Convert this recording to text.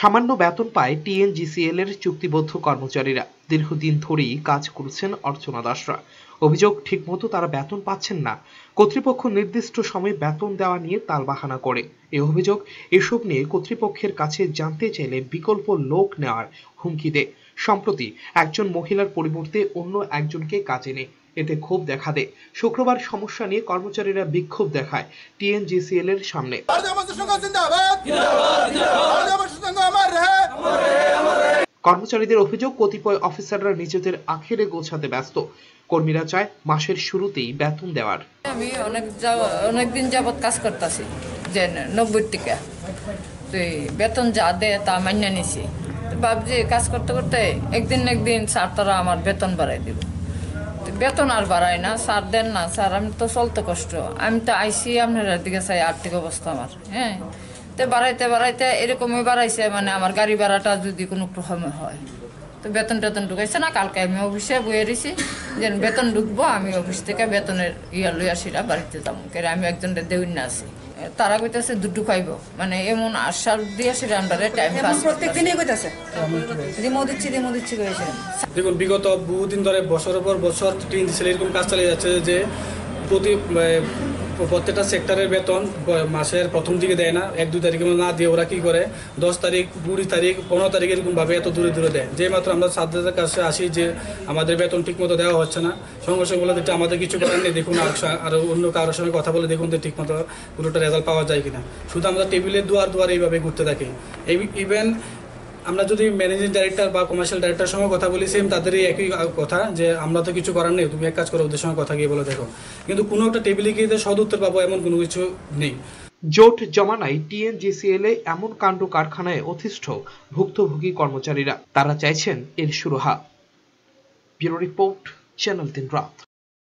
সামান্য বেতন পায় টিএনজিসিএল এর চুক্তিবদ্ধ কর্মচারীরা। দীর্ঘদিন ধরেই কাজ করছেন অর্চনা দাসরা। অভিযোগ, ঠিকমতো তারা বেতন পাচ্ছেন না। কর্তৃপক্ষ নির্দিষ্ট সময়ে বেতন দেওয়া নিয়ে তালবাহানা করে। এ অভিযোগ, এসব নিয়ে কর্তৃপক্ষের কাছে জানতে চাইলে বিকল্প লোক নেওয়ার হুমকি দেয়। সম্প্রতি একজন মহিলার পরিবর্তে অন্য একজনকে কাজে নেয়। এতে ক্ষোভ দেখা দেয়। শুক্রবার সমস্যা নিয়ে কর্মচারীরা বিক্ষোভ দেখায় টিএনজিসিএল এর সামনে। কর্মচারীদের অভিযোগ, কতিপয় অফিসাররা নিজেদের আখেরে গোছাতে ব্যস্ত। কর্মীরা চায় মাসের শুরুতেই বেতন দেওয়ার। আমি অনেক অনেকদিন যাবৎ কাজ করতেছি, যে নব্বই টিকা। তো বেতন যা দেয় তা মান্য নিছি। ভাবছি কাজ করতে করতে একদিন একদিন স্যার তারা আমার বেতন বাড়াই দিব। বেতন আর বাড়ায় না, স্যার দেন না, স্যার, আমি তো চলতে কষ্ট। আমি তো আইসি, আপনার দিকে চাই আর্থিক অবস্থা আমার হ্যাঁ? তো বাড়াইতে বাড়াইতে এরকমই বাড়াইছে মানে আমার গাড়ি ভাড়াটা যদি কোনো প্রথমে হয়। তো বেতন টেতন ঢুকাইছে না কালকে আমি অফিসে বয়ে রয়েছি যে বেতন ঢুকবো আমি অফিস থেকে বেতনের ইয়া লইয়া সেটা বাড়িতে যাব। কেন আমি একজন দেউন না আছি। তারা কইতেছে দুটো খাইব। মানে এমন আশ্বাস দিয়ে সেটা আমরা টাইম পাস প্রত্যেক দিনই কইতাছে। রিমো দিচ্ছি রিমো দিচ্ছি করেছিলেন দেখুন বিগত বহুদিন ধরে বছরের পর বছর টিন এরকম কাজ চালিয়ে যাচ্ছে যে প্রতি প্রত্যেকটা সেক্টরের বেতন মাসের প্রথম দিকে দেয় না, এক, দুই তারিখে না দিয়ে ওরা কী করে? দশ তারিখ, কুড়ি তারিখ, পনেরো তারিখ এরকমভাবে এত দূরে দূরে দেয়। যে মাত্র আমরা ছাত্রদের কাছে আসি যে আমাদের বেতন ঠিক মতো দেওয়া হচ্ছে না, সঙ্গে সঙ্গে বলে দিচ্ছে, আমাদের কিছু করার নেই, দেখুন আর অন্য কারোর সঙ্গে কথা বলে দেখুন যে ঠিক মতো পুরোটা রেজাল্ট পাওয়া যায় কিনা। শুধু আমরা টেবিলের দুয়ার দুয়ার এইভাবে ঘুরতে থাকি। ইভেন আমরা যদি ম্যানেজিং ডাইরেক্টর বা কমার্শিয়াল ডাইরেক্টরের সঙ্গে কথা বলি সেম তাদেরই একই কথা যে আমরা তো কিছু করার নেই, তুমি এক কাজ করো ওদের সঙ্গে কথা গিয়ে বলে, দেখো। কিন্তু কোনো একটা টেবিলে গিয়ে সদ উত্তর পাবো, এমন কোনো কিছু নেই। জোট জমানায় টিএনজিসিএল এ এমন কাণ্ড কারখানায় অতিষ্ঠ ভুক্তভোগী কর্মচারীরা। তারা চাইছেন এর সুরাহা। ব্যুরো রিপোর্ট, চ্যানেল তিন রাত।